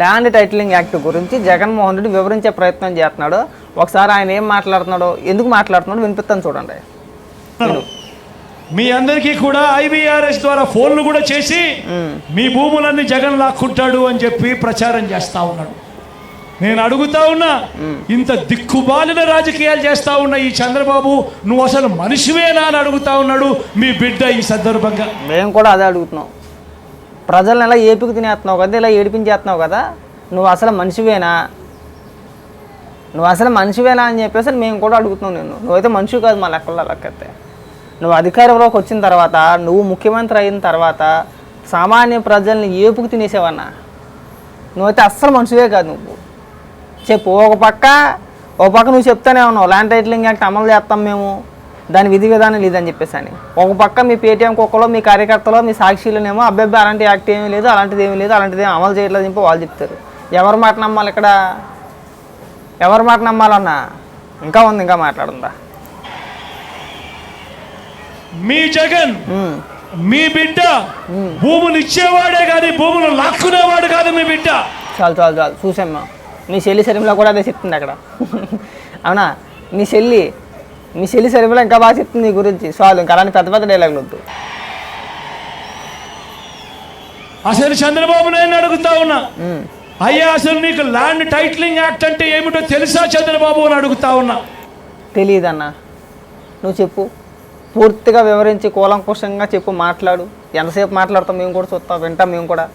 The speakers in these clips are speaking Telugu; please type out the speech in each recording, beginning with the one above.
ల్యాండ్ టైటిలింగ్ యాక్ట్ గురించి జగన్మోహన్ రెడ్డి వివరించే ప్రయత్నం చేస్తున్నాడు. ఒకసారి ఆయన ఏం మాట్లాడుతున్నాడో ఎందుకు మాట్లాడుతున్నాడో వినిపిస్తాను చూడండి. మీ అందరికీ కూడా ఐవీఆర్ఎస్ ద్వారా ఫోన్లు కూడా చేసి మీ భూములన్నీ జగన్ లాక్కుంటాడు అని చెప్పి ప్రచారం చేస్తా ఉన్నాడు. నేను అడుగుతా ఉన్నా ఇంత దిక్కుబాలిన రాజకీయాలు చేస్తా ఉన్న ఈ చంద్రబాబు నువ్వు అసలు మనిషివేనా అని అడుగుతా ఉన్నాడు మీ బిడ్డ ఈ సందర్భంగా. మేము కూడా అదే అడుగుతున్నాం. ప్రజలను ఎలా ఏపికి తినేస్తున్నావు కదా ఇలా ఏడిపించేస్తున్నావు కదా నువ్వు అసలు మనిషివేనా? నువ్వు అసలు మనిషివేనా అని చెప్పేసి మేము కూడా అడుగుతున్నావు నేను నువ్వైతే మనిషి కాదు మా లెక్కల్లో లెక్కతే. నువ్వు అధికారంలోకి వచ్చిన తర్వాత నువ్వు ముఖ్యమంత్రి అయిన తర్వాత సామాన్య ప్రజల్ని ఏపుకు తినేసేవన్నా? నువ్వైతే అస్సలు మనిషివే కాదు నువ్వు. చెప్పు ఒక పక్క ఒక పక్క నువ్వు చెప్తానే ఉన్నావు ల్యాండ్ టైటిలింగ్ యాక్ట్ అమలు చేస్తాం మేము. దాని విధి విధానం లేదని చెప్పేసి అని. ఒక పక్క మీ పేటీఎం కుక్కలో మీ కార్యకర్తలో మీ సాక్షులనేమో అబ్బాయి అలాంటి యాక్ట్ ఏమీ లేదు అలాంటిది ఏమీ లేదు అలాంటిది ఏమీ అమలు చేయట్లేదు చెప్పి వాళ్ళు చెప్తారు. ఎవరి మాట నమ్మాలి ఇక్కడ? ఎవరి మాట నమ్మాలన్నా? ఇంకా ఉంది ఇంకా మాట్లాడుందా? మీ జగన్ మీ బిడ్డ భూములు ఇచ్చేవాడే కానీ భూములు లాక్కునేవాడు కాదు మీ బిడ్డ. చాలు చాలు చాలు చూసామ్మా. మీ చెల్లి శరీరంలో కూడా అదే చెప్తుంది అక్కడ. అవునా? మీ చెల్లి మీ చెల్లి శరీరంలో ఇంకా బాగా చెప్తుంది నీ గురించి. చాలు ఇంకా అలాంటి పెద్ద పెద్ద డైలాగులు వద్దు. అసలు చంద్రబాబు నాయుడు అడుగుతా ఉన్నా. అయ్యా అసలు నీకు ల్యాండ్ టైటిలింగ్ యాక్ట్ అంటే ఏమిటో తెలుసా చంద్రబాబు అని అడుగుతా ఉన్నా? తెలియదన్నా నువ్వు చెప్పు. పూర్తిగా వివరించి కూలంకుషంగా చెప్పు మాట్లాడు. ఎంతసేపు మాట్లాడతాం మేము కూడా చూస్తాం వింటాం మేము కూడా.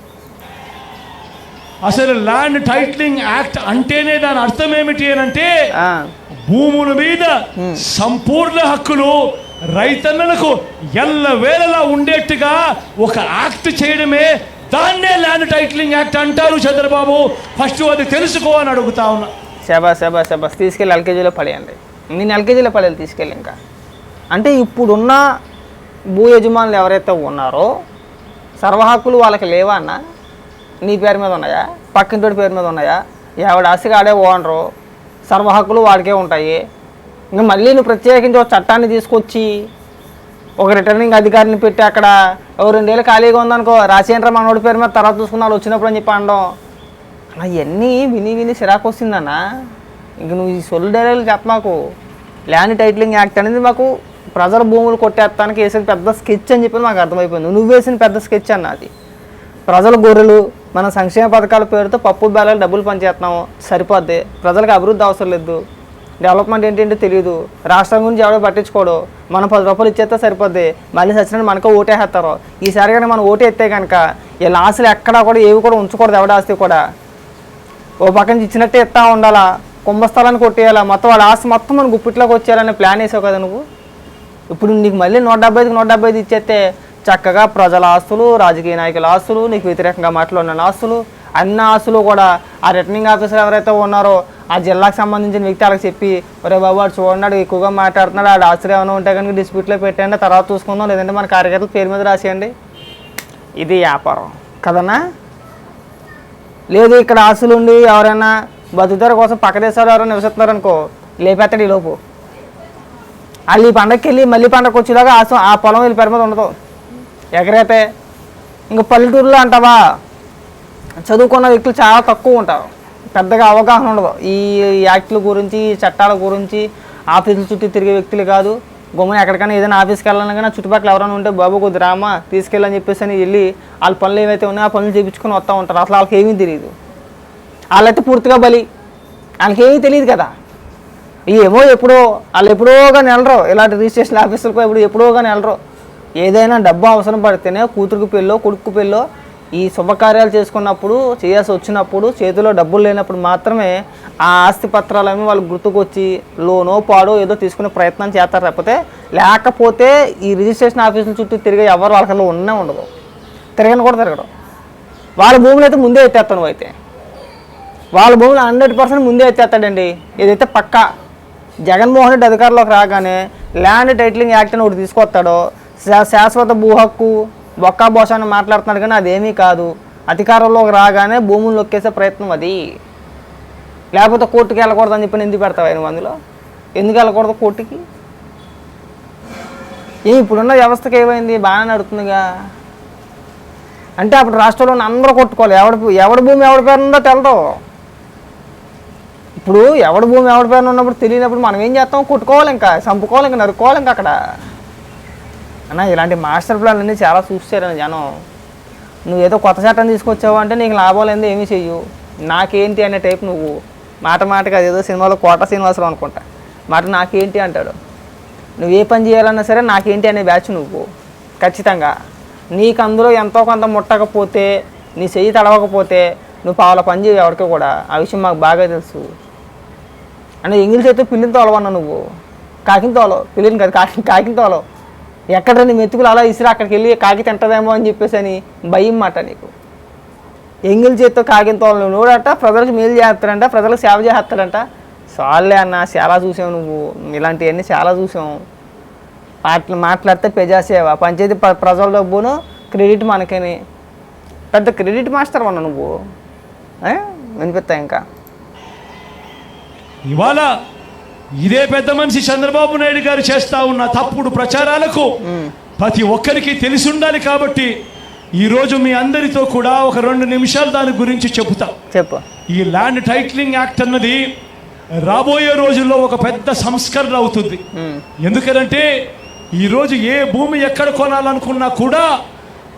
అసలు ల్యాండ్ టైటిలింగ్ యాక్ట్ అంటేనే దాని అర్థం ఏమిటి అని అంటే భూముల మీద సంపూర్ణ హక్కులు రైతన్నలకు ఎల్ల వేళలా ఉండేట్టుగా ఒక యాక్ట్ చేయడమే దాన్నే ల్యాండ్ టైటిలింగ్ యాక్ట్ అంటారు చంద్రబాబు. ఫస్ట్ అది తెలుసుకో అని అడుగుతా ఉన్నా. శబా శబా శబాస్ తీసుకెళ్ళి ఎల్కేజీలో పడేయండి. నేను ఎల్కేజీలో పడేది తీసుకెళ్ళి ఇంకా. అంటే ఇప్పుడున్న భూ యజమానులు ఎవరైతే ఉన్నారో సర్వ హక్కులు వాళ్ళకి లేవా అన్న? నీ పేరు మీద ఉన్నాయా? పక్కింటోడి పేరు మీద ఉన్నాయా? ఎవడ ఆశగా ఆడే ఓనరు? సర్వ హక్కులు వాడికే ఉంటాయి. ఇంకా మళ్ళీ నువ్వు ప్రత్యేకించి ఒక చట్టాన్ని తీసుకొచ్చి ఒక రిటర్నింగ్ అధికారిని పెట్టి అక్కడ ఓ రెండేళ్ళు ఖాళీగా ఉందనుకో రాసేంద్ర మనోడి పేరు మీద తర్వాత చూసుకున్నాడు వచ్చినప్పుడు అని చెప్పి అనడం. అలా ఇవన్నీ విని విని సిరాకు వస్తుందన్న. ఇంక నువ్వు ఈ సొల్లు డైలాగులు చెప్ప మాకు. ల్యాండ్ టైటిలింగ్ యాక్ట్ అనేది మాకు ప్రజల భూములు కొట్టేస్తానికి వేసిన పెద్ద స్కెచ్ అని చెప్పి మాకు అర్థమైపోయింది. నువ్వు వేసిన పెద్ద స్కెచ్ అన్న అది. ప్రజల గొర్రెలు మన సంక్షేమ పథకాల పేరుతో పప్పు బేలాలు డబ్బులు పనిచేస్తున్నాము. సరిపోద్ది. ప్రజలకు అభివృద్ధి అవసరం లేదు. డెవలప్మెంట్ ఏంటంటే తెలియదు రాష్ట్రం గురించి ఎవడో పట్టించుకోడు. మనం పది రూపాయలు ఇచ్చేస్తే సరిపోద్ది. మళ్ళీ సచ్చినట్టు మనకు ఓటేస్తారు ఈసారి కానీ మనం ఓటేస్తే ఎత్తే కనుక వీళ్ళ ఆశలు ఎక్కడా కూడా ఏవి కూడా ఉంచకూడదు ఎవడ ఆస్తి కూడా. ఓ పక్కన ఇచ్చినట్టే ఇస్తా ఉండాలా? కుంభస్థలాన్ని కొట్టేయాలా? మొత్తం వాళ్ళ ఆస్తి మొత్తం మన గుప్పిట్లోకి వచ్చేయాలనే ప్లాన్ వేసావు కదా నువ్వు? ఇప్పుడు నీకు మళ్ళీ నూట డెబ్బై ఐదుకి నూట డెబ్బై ఐదు ఇచ్చేస్తే చక్కగా ప్రజల ఆస్తులు రాజకీయ నాయకుల ఆస్తులు నీకు వ్యతిరేకంగా మాట్లాడిన ఆస్తులు అన్ని ఆస్తులు కూడా ఆ రిటర్నింగ్ ఆఫీసర్ ఎవరైతే ఉన్నారో ఆ జిల్లాకు సంబంధించిన వ్యక్తి వాళ్ళకి చెప్పి ఒరే బాబు వాడు చూడండి ఎక్కువగా మాట్లాడుతున్నాడు ఆడ ఆస్తులు ఏమైనా ఉంటే కనుక డిస్ప్యూట్లో పెట్టండి తర్వాత చూసుకుందాం లేదంటే మన కార్యకర్తల పేరు మీద రాసేయండి. ఇది వ్యాపారం. కదన్నా? లేదు ఇక్కడ ఆస్తులు ఉండి ఎవరైనా బతుకుతారు కోసం పక్క దేశాలు ఎవరైనా నివసిస్తున్నారనుకో లేపేస్తాడు ఈలోపు ఈ లోపు. వాళ్ళు ఈ పండగకి వెళ్ళి మళ్ళీ పండగకి వచ్చేలాగా ఆ ఆ పొలం వీళ్ళ పేరు మీద ఉండదు. ఎగరైతే ఇంకా పల్లెటూరులో అంటావా? చదువుకున్న వ్యక్తులు చాలా తక్కువ ఉంటారు. పెద్దగా అవగాహన ఉండదు. ఈ యాక్ట్ల గురించి ఈ చట్టాల గురించి ఆఫీసుల చుట్టూ తిరిగే వ్యక్తులు కాదు. గమ్మున ఎక్కడికైనా ఏదైనా ఆఫీస్కి వెళ్ళాలన్నా కానీ చుట్టుపక్కల ఎవరైనా ఉంటే బాబు కొద్ది రామా తీసుకెళ్ళని చెప్పేసి అని వెళ్ళి వాళ్ళ పనులు ఏవైతే ఉన్నాయో ఆ పనులు చేయించుకొని వస్తూ ఉంటారు. అసలు వాళ్ళకి ఏమీ తెలియదు. వాళ్ళైతే పూర్తిగా బలి. వాళ్ళకేమీ తెలియదు కదా. ఏమో ఎప్పుడో వాళ్ళు ఎప్పుడోగా నెలరు ఇలాంటి రిజిస్ట్రేషన్ ఆఫీసులకు ఎప్పుడు ఎప్పుడోగా నెలరు ఏదైనా డబ్బు అవసరం పడితేనే కూతురుకు పెళ్ళో కొడుకు పెళ్ళో ఈ శుభకార్యాలు చేసుకున్నప్పుడు చేయాల్సి వచ్చినప్పుడు చేతిలో డబ్బులు లేనప్పుడు మాత్రమే ఆ ఆస్తి పత్రాలన్నీ వాళ్ళు గుర్తుకొచ్చి లోనో పాడో ఏదో తీసుకునే ప్రయత్నం చేస్తారు. తప్పితే లేకపోతే ఈ రిజిస్ట్రేషన్ ఆఫీసుల చుట్టూ తిరిగే ఎవరు వాళ్ళకల్లో ఉండనే ఉండదు. తిరగని కూడా తిరగడం. వాళ్ళ భూములు అయితే ముందే ఎత్తేస్తాను అయితే వాళ్ళ భూములు హండ్రెడ్ పర్సెంట్ ముందే ఎత్తేస్తాడండి. ఏదైతే పక్కా జగన్మోహన్ రెడ్డి అధికారంలోకి రాగానే ల్యాండ్ టైటిలింగ్ యాక్ట్ అని ఒకటి తీసుకొస్తాడో శాశ్వత భూ హక్కు బొక్కా బోసా అని మాట్లాడుతున్నాడు కానీ అదేమీ కాదు. అధికారంలోకి రాగానే భూములు నొక్కేసే ప్రయత్నం అది. లేకపోతే కోర్టుకి వెళ్ళకూడదని చెప్పి ఎందుకు పెడతావు నువ్వు అందులో ఎందుకు వెళ్ళకూడదు కోర్టుకి? ఏ ఇప్పుడున్న వ్యవస్థకి ఏమైంది? బాగానే నడుతుందిగా అంటే అప్పుడు రాష్ట్రంలో అందరూ కొట్టుకోవాలి. ఎవడి ఎవడి భూమి ఎవడి పేరు ఉందో తెలదు. ఇప్పుడు ఎవడి భూమి ఎవడి పేరు ఉన్నప్పుడు తెలియనప్పుడు మనం ఏం చేస్తాం? కొట్టుకోవాలి ఇంకా చంపుకోవాలి ఇంకా నరుక్కోవాలి ఇంకా అక్కడ. అన్న ఇలాంటి మాస్టర్ ప్లాన్ అన్నీ చాలా చూస్తారని జనం. నువ్వేదో కొత్త చట్టం తీసుకొచ్చావు అంటే నీకు లాభాలు ఏందో ఏమీ చెయ్యు నాకేంటి అనే టైప్ నువ్వు. మాట మాటగా ఏదో సినిమాలో కోట శ్రీనివాసరావు అనుకుంటా. మాట నాకేంటి అంటాడు. నువ్వు ఏ పని చేయాలన్నా సరే నాకేంటి అనే బ్యాచ్ నువ్వు. ఖచ్చితంగా. నీకు అందులో ఎంతో కొంత ముట్టకపోతే నీ చెయ్యి తడవకపోతే నువ్వు పావుల పని చేయవు ఎవరికి కూడా. ఆ విషయం మాకు బాగా తెలుసు. అంటే ఎంగిల్ చేస్తే పిల్లిని తోలవన్నా నువ్వు. కాకిని తోలవు. పిల్లిని కాదు కాకి కాకిని తోలవు. ఎక్కడని మెతుకులు అలా ఇసిరి అక్కడికి వెళ్ళి కాకి తింటదేమో అని చెప్పేసి అని భయం మాట నీకు. ఎంగిల్ చేత్తో కాకిని తోలను నువ్వుడట ప్రజలకు మేలు చేస్తాడంట ప్రజలకు సేవ చేస్తాడంట సాల్లే అన్న చాలా చూసావు నువ్వు. ఇలాంటివన్నీ చాలా చూసాం. మాట్లా మాట్లాడితే ప్రజాసేవ. పంచాయతీ ప్ర- ప్రజల డబ్బును క్రెడిట్ మనకని. పెద్ద క్రెడిట్ మాస్టర్ అన్న నువ్వు. వినిపిస్తా ఇంకా? ఇవాళ ఇదే పెద్ద మనిషి చంద్రబాబు నాయుడు గారు చేస్తా ఉన్న తప్పుడు ప్రచారాలకు ప్రతి ఒక్కరికి తెలిసి ఉండాలి కాబట్టి ఈరోజు మీ అందరితో కూడా ఒక రెండు నిమిషాలు దాని గురించి చెబుతా. చెప్పు. ఈ ల్యాండ్ టైటిలింగ్ యాక్ట్ అన్నది రాబోయే రోజుల్లో ఒక పెద్ద సంస్కరణ అవుతుంది. ఎందుకనంటే ఈరోజు ఏ భూమి ఎక్కడ కొనాలనుకున్నా కూడా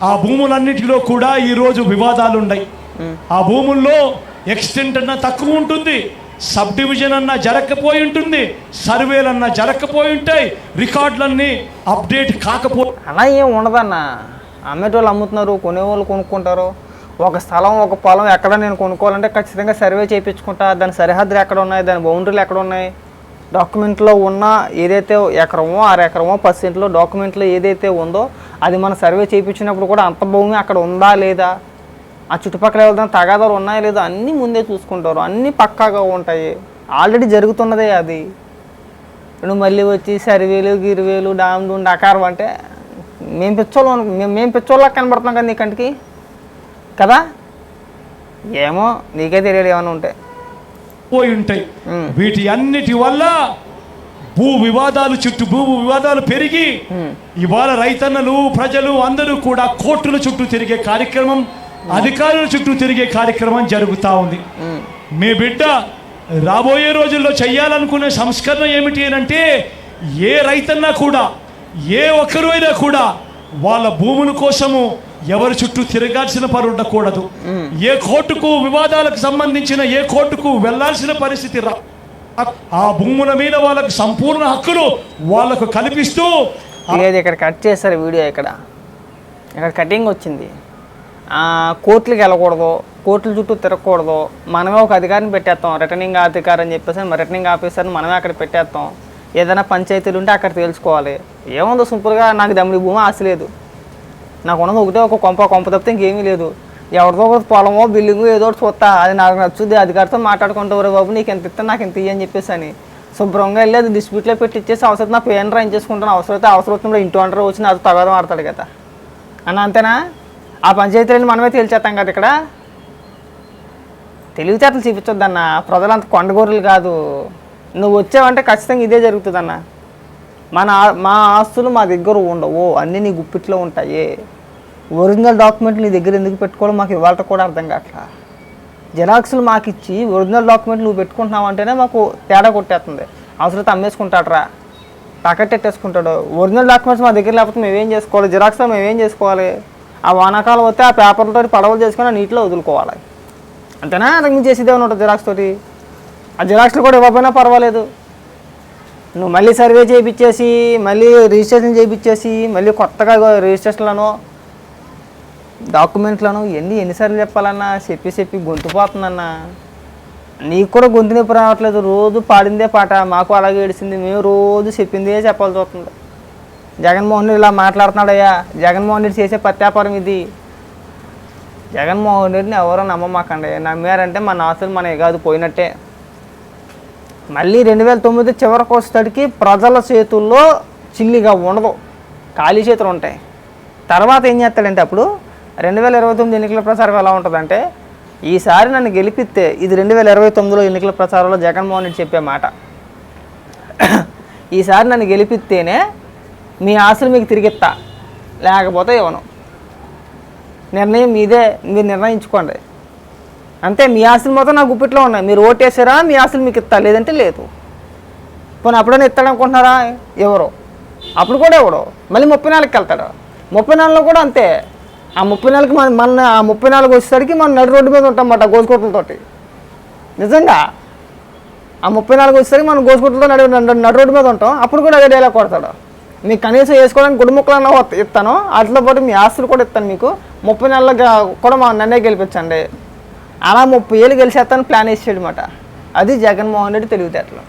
ఆ భూములన్నిటిలో కూడా ఈరోజు వివాదాలు ఉన్నాయి ఆ భూముల్లో ఎక్స్టెంట్ అన్న తక్కువ ఉంటుంది. సబ్ డివిజన్ అన్న జరగకపోయి ఉంటుంది సర్వేలు అన్నా జరగకపోయి ఉంటాయి రికార్డులన్నీ అప్డేట్ కాకపో అలా ఏం ఉండదన్న. అమ్మేటోళ్ళు అమ్ముతున్నారు కొనేవాళ్ళు కొనుక్కుంటారు. ఒక స్థలం ఒక పొలం ఎక్కడ నేను కొనుక్కోవాలంటే ఖచ్చితంగా సర్వే చేయించుకుంటా. దాని సరిహద్దులు ఎక్కడ ఉన్నాయి దాని బౌండరీలు ఎక్కడ ఉన్నాయి డాక్యుమెంట్లో ఉన్న ఏదైతే ఎకరమో ఆరు ఎకరమో పది సెంట్లో డాక్యుమెంట్లో ఏదైతే ఉందో అది మన సర్వే చేయించినప్పుడు కూడా అంత భూమి అక్కడ ఉందా లేదా? ఆ చుట్టుపక్కల ఎవరిదైనా తగాదాలు ఉన్నాయా లేదా అన్నీ ముందే చూసుకుంటారు. అన్నీ పక్కాగా ఉంటాయి. ఆల్రెడీ జరుగుతున్నదే అది. నువ్వు మళ్ళీ వచ్చి సర్వేలు గిరివేలు డామ్ డూమ్ డకారం అంటే మేము పిచ్చోళ్ళం మేము మేము పిచ్చోళ్ళకి కనబడుతున్నాం కదా నీ కంటికి? కదా? ఏమో నీకే తెలియదు ఏమైనా ఉంటే. పోయి ఉంటాయి. వీటి అన్నిటి వల్ల భూ వివాదాలు చుట్టూ భూ వివాదాలు పెరిగి ఇవాళ రైతన్నలు ప్రజలు అందరూ కూడా కోర్టుల చుట్టూ తిరిగే కార్యక్రమం అధికారుల చుట్టూ తిరిగే కార్యక్రమం జరుగుతూ ఉంది. మీ బిడ్డ రాబోయే రోజుల్లో చెయ్యాలనుకునే సంస్కరణ ఏమిటి అని అంటే ఏ రైతన్నా కూడా ఏ ఒక్కరు అయినా కూడా వాళ్ళ భూముల కోసము ఎవరి చుట్టూ తిరగాల్సిన పని ఉండకూడదు. ఏ కోర్టుకు వివాదాలకు సంబంధించిన ఏ కోర్టుకు వెళ్ళాల్సిన పరిస్థితి రా. ఆ భూముల మీద వాళ్ళకు సంపూర్ణ హక్కులు వాళ్ళకు కల్పిస్తూ లేదు ఇక్కడ కట్ చేస్తారు వీడియో ఇక్కడ. ఇక్కడ కటింగ్ వచ్చింది. కోర్టులకు వెళ్ళకూడదు కోర్టుల చుట్టూ తిరగకూడదు. మనమే ఒక అధికారిని పెట్టేస్తాం రిటర్నింగ్ అధికారి అని చెప్పేసి మరి రిటర్నింగ్ ఆఫీసర్ని మనమే అక్కడ పెట్టేస్తాం. ఏదైనా పంచాయతీలు ఉంటే అక్కడ తెలుసుకోవాలి ఏముందో సింపుల్గా నాకు దమ్మిడి భూమి ఆశ లేదు. నాకు ఉన్నది ఒకటే ఒక కొంప కొంప తప్పితే ఇంకేమీ లేదు. ఎవరిదో ఒక పొలమో బిల్డింగు ఏదో ఒకటి చూస్తా. అది నాకు నచ్చుద్ది అధికారితో మాట్లాడుకుంటారు బాబు నీకు ఎంత ఇస్తా నాకు ఎంత ఇయ్యని చెప్పేసి అని శుభ్రంగా వెళ్ళి అది డిస్ప్యూట్లో పెట్టి ఇచ్చేసి అవసరం నా పేరు రాయించేసుకుంటాను అవసరం అవసరమైతే అవసరం వచ్చినప్పుడు ఇంటి వంటరు వచ్చి నాతో తగదం ఆడతాడు కదా. అన్న అంతేనా? ఆ పంచాయతీలను మనమే తేల్చేస్తాం కదా ఇక్కడ? తెలివితేటలు చూపించొద్దన్న. ప్రజలంత కొండగోరులు కాదు. నువ్వు వచ్చావంటే ఖచ్చితంగా ఇదే జరుగుతుందన్న. మన ఆ- మా ఆస్తులు మా దగ్గర ఉండవు. అన్నీ నీ గుప్పిట్లో ఉంటాయి. ఒరిజినల్ డాక్యుమెంట్లు నీ దగ్గర ఎందుకు పెట్టుకోవాలో మాకు ఇవాళ కూడా అర్థం కావట్లా జిరాక్స్లు మాకు ఇచ్చి ఒరిజినల్ డాక్యుమెంట్లు నువ్వు పెట్టుకుంటున్నావు అంటేనే మాకు తేడా కొట్టేస్తుంది. అవసరం అమ్మేసుకుంటాడరా. తాకట్టెట్టేసుకుంటాడు ఒరిజినల్ డాక్యుమెంట్స్ మా దగ్గర లేకపోతే మేమేం చేసుకోవాలి? జిరాక్స్లో మేమేం చేసుకోవాలి? ఆ వానాకాలం వస్తే ఆ పేపర్లతో పడవలు చేసుకొని నీటిలో వదులుకోవాలి. అంతేనా? నాకు మేము చేసేదే ఉంటుంది జిరాక్స్ తోటి? ఆ జిరాక్స్లు కూడా ఇవ్వకపోయినా పర్వాలేదు. నువ్వు మళ్ళీ సర్వే చేయించేసి మళ్ళీ రిజిస్ట్రేషన్ చేయించేసి మళ్ళీ కొత్తగా రిజిస్ట్రేషన్లను డాక్యుమెంట్లను ఎన్ని ఎన్నిసార్లు చెప్పాలన్నా చెప్పి చెప్పి గొంతు పోతుందన్నా. నీకు కూడా గొంతు నొప్పి రావట్లేదు. రోజు పాడిందే పాట. మాకు అలాగే ఏడిసింది. మేము రోజు చెప్పిందే చెప్పాల్సి వస్తుంది. జగన్మోహన్ రెడ్డి ఇలా మాట్లాడుతున్నాడయ్యా. జగన్మోహన్ రెడ్డి చేసే ప్రత్యాపారం ఇది. జగన్మోహన్ రెడ్డిని ఎవరో నమ్మమాకండి. నమ్మారంటే మన ఆస్తులు మన కాదు పోయినట్టే. మళ్ళీ రెండు వేల తొమ్మిది చివరికి వచ్చేసరికి ప్రజల చేతుల్లో చిల్లిగా ఉండదు. ఖాళీ చేతులు ఉంటాయి. తర్వాత ఏం చేస్తాడంటే అప్పుడు రెండు వేల ఇరవై తొమ్మిది ఎన్నికల ప్రచారం ఎలా ఉంటుందంటే ఈసారి నన్ను గెలిపిస్తే ఇది రెండు వేల ఇరవై తొమ్మిదిలో ఎన్నికల ప్రచారంలో జగన్మోహన్ రెడ్డి చెప్పే మాట. ఈసారి నన్ను గెలిపిస్తేనే మీ ఆశలు మీకు తిరిగిస్తా. లేకపోతే ఇవ్వను. నిర్ణయం మీదే మీరు నిర్ణయించుకోండి. అంతే మీ ఆస్తులు మొత్తం నా గుప్పిట్లో ఉన్నాయి. మీరు ఓటేసారా మీ ఆస్తులు మీకు ఇస్తా. లేదంటే లేదు. పోనీ అప్పుడైనా ఇస్తాడు అనుకుంటున్నారా ఎవరు? అప్పుడు కూడా ఎవడు? మళ్ళీ ముప్పై నాలుగుకి వెళ్తాడు. ముప్పై నాలుగులో కూడా అంతే. ఆ ముప్పై నాలుగుకి మన మన ఆ ముప్పై నాలుగు వచ్చేసరికి మనం నడు రోడ్డు మీద ఉంటాం అన్నమాట గోసుకొట్లతోటి నిజంగా? ఆ ముప్పై నాలుగు వచ్చేసరికి మనం గోసుకోట్లతో నడు నడి నడు రోడ్డు మీద ఉంటాం. అప్పుడు కూడా అదే డైలాగ్ కొడతాడు. మీకు కనీసం వేసుకోవడానికి గుడిముక్కలన్నా ఇస్తాను. వాటితో పాటు మీ ఆస్తులు కూడా ఇస్తాను మీకు. ముప్పై నెలలుగా కూడా మా నన్నే గెలిపించండి. అలా ముప్పై ఏళ్ళు గెలిచేస్తాను ప్లాన్ వేసేయడమాట అది జగన్మోహన్ రెడ్డి తెలివితేటలు.